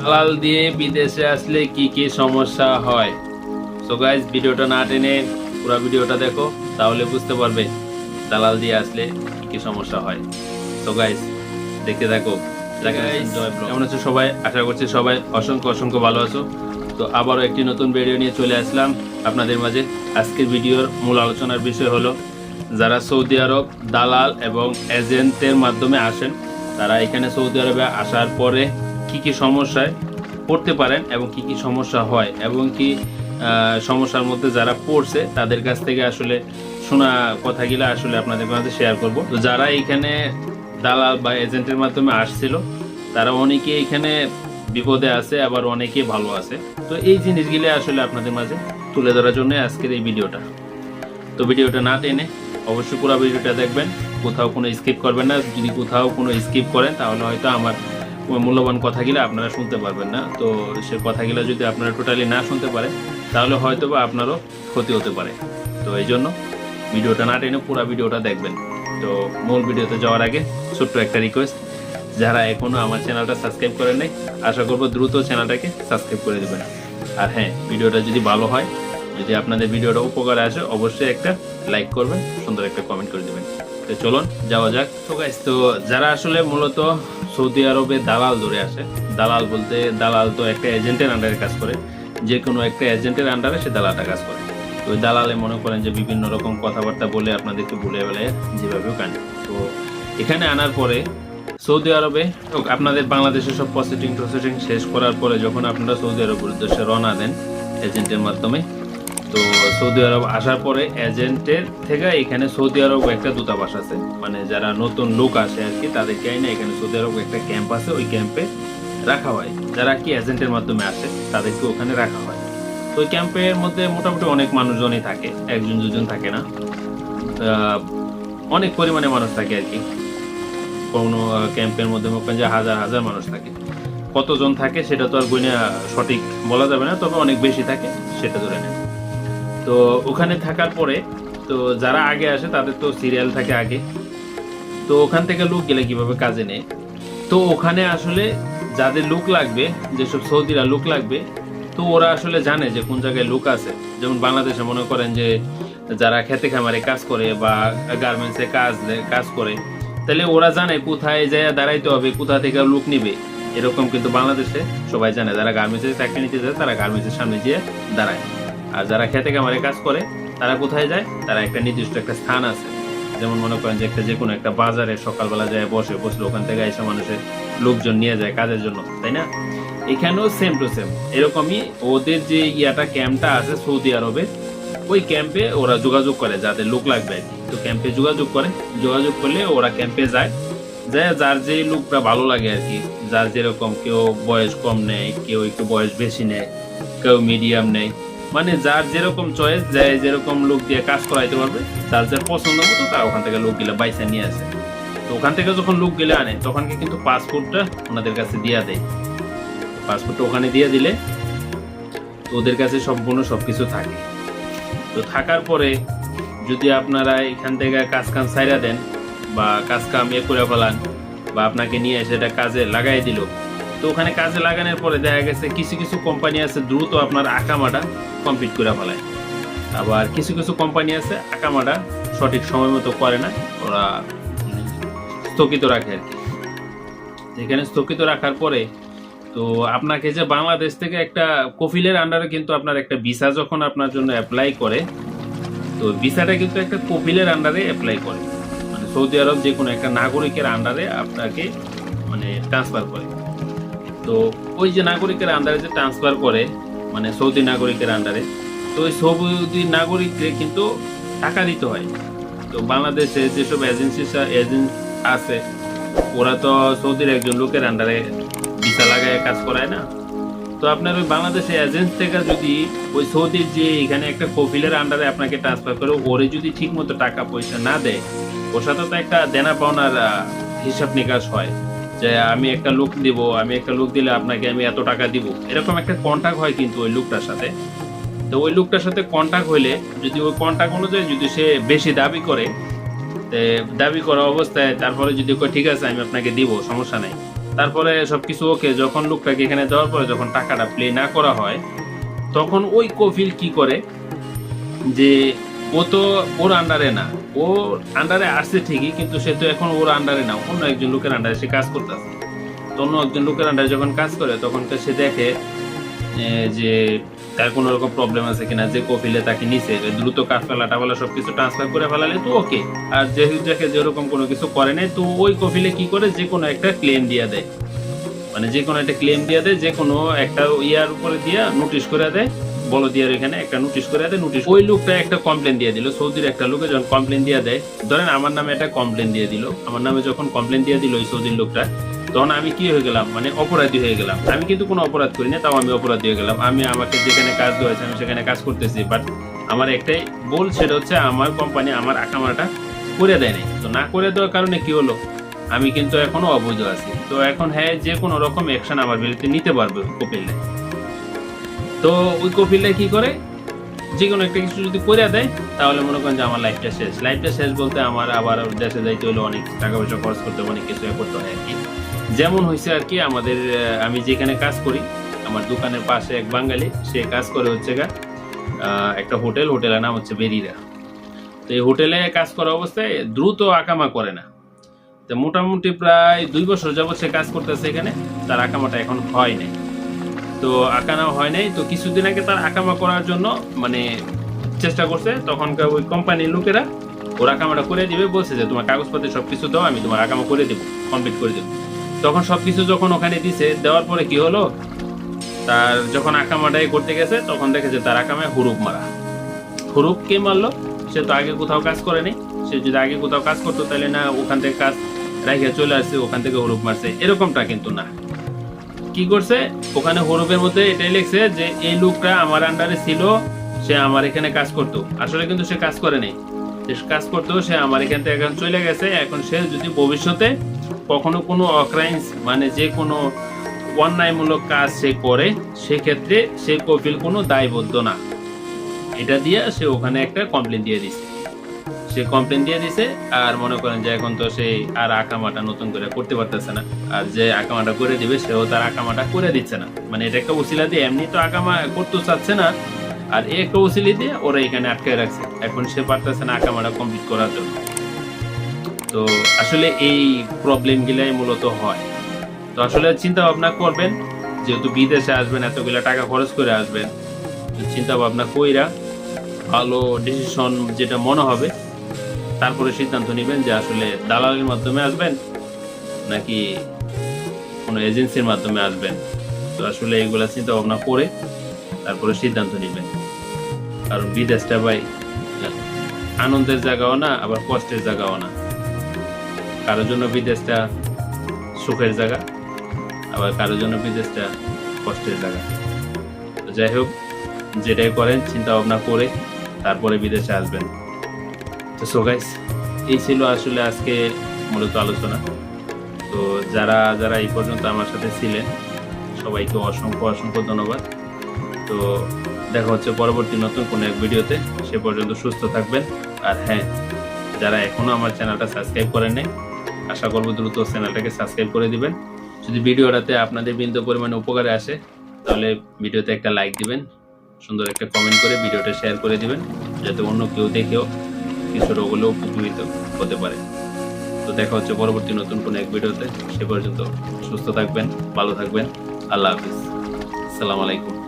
দালাল দিয়ে বিদেশে আসলে কি কি সমস্যা হয়? সো গাইজ ভিডিওটা না টেনে পুরো ভিডিওটা দেখো তাহলে বুঝতে পারবে দালাল দিয়ে আসলে কি কি সমস্যা হয়। সো গাইজ দেখতে থাকো। কেমন আছো সবাই? আশা করছি সবাই অসংখ্য অসংখ্য ভালো আছো। তো আবারও একটি নতুন ভিডিও নিয়ে চলে আসলাম আপনাদের মাঝে। আজকের ভিডিওর মূল আলোচনার বিষয় হলো যারা সৌদি আরব দালাল এবং এজেন্টের মাধ্যমে আসেন তারা এখানে সৌদি আরবে আসার পরে কি কি সমস্যায় পড়তে পারেন এবং কি কি সমস্যা হয় এবং কি সমস্যার মধ্যে যারা পড়ছে তাদের কাছ থেকে আসলে শোনা কথাগুলো আসলে আপনাদের মাঝে শেয়ার করব। তো যারা এখানে দালাল বা এজেন্টের মাধ্যমে আসছিল, তারা অনেকে এখানে বিপদে আছে, আবার অনেকে ভালো আছে। তো এই জিনিসগুলো আসলে আপনাদের মাঝে তুলে ধরার জন্য আজকের এই ভিডিওটা। তো ভিডিওটা না টেনে অবশ্যই পুরো ভিডিওটা দেখবেন, কোথাও কোনো স্কিপ করবেন না। যদি কোথাও কোনো স্কিপ করেন, তাহলে হয়তো আমার মূল্যবান কথাগুলো আপনারা শুনতে পারবেন না। তো সে কথাগুলো যদি আপনারা টোটালি না শুনতে পারেন তাহলে হয়তো বা আপনারও ক্ষতি হতে পারে। তো এই জন্য ভিডিওটা না টেনে পুরো ভিডিওটা দেখবেন। তো মূল ভিডিওতে যাওয়ার আগে ছোট্ট একটা রিকোয়েস্ট যারা এখনও আমার চ্যানেলটা সাবস্ক্রাইব করেন নাই, আশা করব দ্রুত চ্যানেলটাকে সাবস্ক্রাইব করে দেবেন। আর হ্যাঁ ভিডিওটা যদি ভালো হয়, যদি আপনাদের ভিডিওটা উপকারে আসে, অবশ্যই একটা লাইক করবেন, সুন্দর একটা কমেন্ট করে দেবেন। তো চলুন, যাওয়া যাক। তো গাইস তো যারা আসলে মূলত সৌদি আরবে দালাল ধরে আসে। দালাল বলতে দালাল তো একটা এজেন্টের আন্ডারে কাজ করে। যে কোনো একটা এজেন্টের আন্ডারে সে দালালটা কাজ করে। তো দালালে মনে করেন যে বিভিন্ন রকম কথাবার্তা বলে আপনাদেরকে বলে বেলে যেভাবেও কানে তো এখানে আনার পরে সৌদি আরবে আপনাদের বাংলাদেশে সব প্রসেসিং প্রসেসিং শেষ করার পরে যখন আপনারা সৌদি আরবের উদ্দেশ্যে রওনা দেন এজেন্টের মাধ্যমে তো সৌদি আরব আসার পরে এজেন্টের থেকে এখানে সৌদি আরব একটা দূতাবাস আছে। মানে যারা নতুন লোক আসে আর কি, তাদেরকে না এখানে সৌদি আরব একটা ক্যাম্প আছে, ওই ক্যাম্পে রাখা হয়। যারা কি এজেন্টের মাধ্যমে আসে, তাদেরকে ওখানে রাখা হয়। তো ওই ক্যাম্পের মধ্যে মোটামুটি অনেক মানুষজনই থাকে, একজন দুজন থাকে না। অনেক পরিমাণে মানুষ থাকে আর কি। কোনো ক্যাম্পের মধ্যে যে হাজার হাজার মানুষ থাকে। কতজন থাকে সেটা তো আর গুণে সঠিক বলা যাবে না, তবে অনেক বেশি থাকে, সেটা ধরে নেন। তো ওখানে থাকার পরে, তো যারা আগে আসে তাদের তো সিরিয়াল থাকে আগে। তো ওখান থেকে লোক গেলে কীভাবে কাজে নেয়? তো ওখানে আসলে যাদের লোক লাগবে, যেসব সৌদিরা লোক লাগবে, তো ওরা আসলে জানে যে কোন জায়গায় লোক আছে। যেমন বাংলাদেশে মনে করেন যে যারা খেতে খামারে কাজ করে বা গার্মেন্টসে কাজ কাজ করে, তাহলে ওরা জানে কোথায় যায় দাঁড়াইতে হবে, কোথা থেকে লোক নিবে। এরকম কিন্তু বাংলাদেশে সবাই জানে, যারা গার্মেন্টসে চাকরি নিতে যায় তারা গার্মেন্টসের সামনে গিয়ে দাঁড়ায়। আর যারা খেতে কামারে কাজ করে, তারা কোথায় যায়? তারা একটা নির্দিষ্ট একটা স্থান আছে। যেমন মনে করেন যে একটা যে কোনো একটা বাজারে সকালবেলা যায়, বসে, বসলে ওখান থেকে এসে মানুষের লোকজন নিয়ে যায় কাজের জন্য, তাই না? এখানেও সেম টু সেম এরকমই ওদের যে ইয়াটা ক্যাম্পটা আছে সৌদি আরবে, ওই ক্যাম্পে ওরা যোগাযোগ করে, যাদের লোক লাগবে তো ক্যাম্পে যোগাযোগ করে। যোগাযোগ করলে ওরা ক্যাম্পে যায়। যায় যার যে লোকটা ভালো লাগে আর কি, যার যেরকম কেউ বয়স কম নেয়, কেউ একটু বয়স বেশি নেয়, কেউ মিডিয়াম নেয় মানে যার যেরকম চয়েস যায় যেরকম লোক দিয়ে কাজ করাইতে পারবে, যার যার পছন্দ মতো তারা ওখান থেকে লোক গেলে বাইসা নিয়ে আসে। তো ওখান থেকে যখন লোক গেলে আনে, তখন কিন্তু পাসপোর্টটা ওনাদের কাছে দিয়ে দেয়। পাসপোর্টটা ওখানে দিয়ে দিলে তো ওদের কাছে সম্পূর্ণ সব কিছু থাকে। তো থাকার পরে যদি আপনারা এখান থেকে কাজ কাম সাইরা দেন বা কাজ কাম এ করে ফেলান বা আপনাকে নিয়ে এসে এটা কাজে লাগাই দিল তো ওখানে কাজে লাগানোর পরে দেখা গেছে কিছু কিছু কোম্পানি আছে দ্রুত আপনার আকামাটা কমপ্লিট করে ফেলায়। আবার কিছু কিছু কোম্পানি আছে আকামাটা সঠিক সময় মতো করে না, ওরা স্থগিত রাখে আর কি। এখানে স্থগিত রাখার পরে তো আপনাকে যে বাংলাদেশ থেকে একটা কফিলের আন্ডারে কিন্তু আপনার একটা ভিসা যখন আপনার জন্য অ্যাপ্লাই করে, তো ভিসাটা কিন্তু একটা কফিলের আন্ডারে অ্যাপ্লাই করে। মানে সৌদি আরব যে কোনো একটা নাগরিকের আন্ডারে আপনাকে মানে ট্রান্সফার করে। তো ওই যে নাগরিকের আন্ডারে যে ট্রান্সফার করে মানে সৌদি নাগরিকের আন্ডারে তো ওই সৌদি নাগরিককে কিন্তু টাকা দিতে হয়। তো বাংলাদেশে যেসব এজেন্সি এজেন্ট আছে, ওরা তো সৌদির একজন লোকের আন্ডারে ভিসা লাগায়, কাজ করায় না। তো আপনার ওই বাংলাদেশে এজেন্ট থেকে যদি ওই সৌদির যে এখানে একটা কফিলের আন্ডারে আপনাকে ট্রান্সফার করে, ওরে যদি ঠিক মতো টাকা পয়সা না দেয়, ওর সাথে তো একটা দেনা পাওনার হিসাব নিকাশ হয়। যে আমি একটা লোক দিব, আমি একটা লোক দিলে আপনাকে আমি এত টাকা দিব। এরকম একটা কন্ট্যাক্ট হয় কিন্তু ওই লোকটার সাথে। তো ওই লোকটার সাথে কন্ট্যাক্ট হইলে যদি ওই কন্ট্যাক্ট অনুযায়ী যদি সে বেশি দাবি করে দাবি করা অবস্থায় তারপরে যদি কয়, ঠিক আছে, আমি আপনাকে দিব, সমস্যা নাই। তারপরে সব কিছু ওকে যখন লোকটাকে এখানে দেওয়ার পরে যখন টাকাটা প্লে না করা হয়, তখন ওই কফিল কি করে? যে ও তো ওর আন্ডারে না। ও আন্ডারে আসছে ঠিকই, কিন্তু সে তো এখন ওর আন্ডারে না। অন্য একজন লোকের আন্ডারে সে কাজ করতেছে। তো অন্য একজন লোকের আন্ডারে যখন কাজ করে, তখন তো সে দেখে যে তার কোনো রকম প্রবলেম আছে কিনা, যে কফিলে তাকে নিচে দ্রুত কাজ ফেলা সব কিছু ট্রান্সফার করে ফেলালে তো ওকে আর যেহেতু দেখে যেরকম কোনো কিছু করে নাই, তো ওই কফিলে কি করে? যে কোনো একটা ক্লেম দিয়ে দেয়। মানে যে কোনো একটা ক্লেম দিয়ে দেয়, যে কোনো একটা ইয়ার উপরে দিয়ে নোটিশ করে দেয়। বলো দিয়ার এখানে একটা নোটিশ করে দেয় নোটিশ ওই লোকটা একটা কমপ্লেন দিয়ে দিল, সৌদির একটা লোকে যখন কমপ্লেন দিয়ে দেয়, ধরেন আমার নামে একটা কমপ্লেন দিয়ে দিল, আমার নামে যখন কমপ্লেন দিয়ে দিল ওই সৌদির লোকটা, তখন আমি কি হয়ে গেলাম? মানে অপরাধী হয়ে গেলাম। আমি কিন্তু কোনো অপরাধ করি না, তাও আমি অপরাধী হয়ে গেলাম। আমি আমাকে যেখানে কাজ দেওয়া আমি সেখানে কাজ করতেছি বাট আমার একটাই বল সেটা হচ্ছে আমার কোম্পানি আমার আকামাটা করে দেয় নাই। তো না করে দেওয়ার কারণে কি হলো? আমি কিন্তু এখনও অবৈধ আছি। তো এখন হ্যাঁ যে কোনো রকম অ্যাকশন আমার বিরুদ্ধে নিতে পারবে কপিলে তো ওই কপিলে কি করে? যে কোনো একটা কিছু যদি করে দেয়, তাহলে মনে করেন যে আমার লাইফটা শেষ। লাইফটা শেষ বলতে আমার আবার দেশে যাইতে হলে অনেক টাকা পয়সা খরচ করতে অনেক কিছু করতে হয় আর কি। যেমন হয়েছে আর কি, আমাদের আমি যেখানে কাজ করি, আমার দোকানের পাশে এক বাঙালি, সে কাজ করে হচ্ছে গা একটা হোটেল, হোটেলের নাম হচ্ছে বেরিরা। তো এই হোটেলে কাজ করা অবস্থায় দ্রুত আকামা করে না। তো মোটামুটি প্রায় দুই বছর যাবত সে কাজ করতেছে এখানে, তার আকামাটা এখন হয় নাই। তো আকানা হয় নাই। তো কিছুদিন আগে তার আকামা করার জন্য মানে চেষ্টা করছে। তখনকার ওই কোম্পানির লোকেরা ওর আকামাটা করে দিবে, বলছে যে তোমার কাগজপত্র সব কিছু দাও, আমি তোমার আকামা করে দেবো কমপ্লিট করে দেবো। তখন সব কিছু যখন ওখানে দিছে, দেওয়ার পরে কি হলো? তার যখন আকামাটাই করতে গেছে, তখন দেখে যে তার আকামায় হুরুপ মারা। হুরুপ কে মারলো? সে তো আগে কোথাও কাজ করেনি সে যদি আগে কোথাও কাজ করতো, তাহলে না ওখান থেকে কাজ রাইখে চলে আসছে ওখান থেকে হুরুপ মারছে। এরকমটা কিন্তু না। কি করছে? ওখানে হরুপের মধ্যে এটাই লিখছে যে, এই লোকটা আমার আন্ডারে ছিল, সে আমার এখানে কাজ করতো। আসলে কিন্তু সে কাজ করে নাই। সে কাজ করতো, সে আমার এখান থেকে এখন চলে গেছে। এখন সে যদি ভবিষ্যতে কখনো কোনো অক্রাইন্স মানে যে কোনো অন্যায়মূলক কাজ সে করে, সেক্ষেত্রে সে কপিল কোনো দায়বদ্ধ না। এটা দিয়ে সে ওখানে একটা কমপ্লেন দিয়ে দিছে সে কমপ্লেন দিয়ে দিছে আর মনে করেন যে এখন তো সেই আর আকামাটা নতুন করে করতে পারতেছে না। আর যে আকামাটা করে দিবে, সেও তার আকামাটা করে দিচ্ছে না। মানে এটা একটা উসিলা দিয়ে এমনি তো আকামা করতে চাচ্ছে না। আর এই একটা উসিলি দিয়ে ওরা এখানে আটকে রাখছে। এখন সে পারতেছে না আকামাটা কমপ্লিট করার জন্য। তো আসলে এই প্রবলেম গুলাই মূলত হয়। তো আসলে চিন্তা ভাবনা করবেন, যেহেতু বিদেশে আসবেন, এতগুলো টাকা খরচ করে আসবেন চিন্তা ভাবনা কইরা ভালো ডিসিশন যেটা মনে হবে তারপরে সিদ্ধান্ত নেবেন যে আসলে দালালের মাধ্যমে আসবেন নাকি কোনো এজেন্সির মাধ্যমে আসবেন? তো আসলে এগুলা চিন্তা ভাবনা করে তারপরে সিদ্ধান্ত নেবেন। কারণ বিদেশটা ভাই, আনন্দের জায়গাও না, আবার কষ্টের জায়গাও না। কারোর জন্য বিদেশটা সুখের জায়গা, আবার কারোর জন্য বিদেশটা কষ্টের জায়গা। যাই হোক, যেটাই করেন চিন্তা ভাবনা করে তারপরে বিদেশে আসবেন। সো গাইস এই ছিল আসলে আজকে মূলত আলোচনা। তো যারা যারা এই পর্যন্ত আমার সাথে ছিলেন, সবাইকে অসংখ্য অসংখ্য ধন্যবাদ। তো দেখা হচ্ছে পরবর্তী নতুন কোনো এক ভিডিওতে। সে পর্যন্ত সুস্থ থাকবেন। আর হ্যাঁ যারা এখনও আমার চ্যানেলটা সাবস্ক্রাইব করেন নাই, আশা করব দ্রুত চ্যানেলটাকে সাবস্ক্রাইব করে দিবেন। যদি ভিডিওটাতে আপনাদের বিন্দু পরিমাণে উপকারে আসে, তাহলে ভিডিওতে একটা লাইক দিবেন, সুন্দর একটা কমেন্ট করে ভিডিওটা শেয়ার করে দিবেন, যাতে অন্য কেউ দেখেও কিছুটা হলেও উপকৃত হতে পারে। তো দেখা হচ্ছে পরবর্তী নতুন কোনো এক ভিডিওতে। সে পর্যন্ত সুস্থ থাকবেন, ভালো থাকবেন। আল্লাহ হাফিজ। আসসালামু আলাইকুম।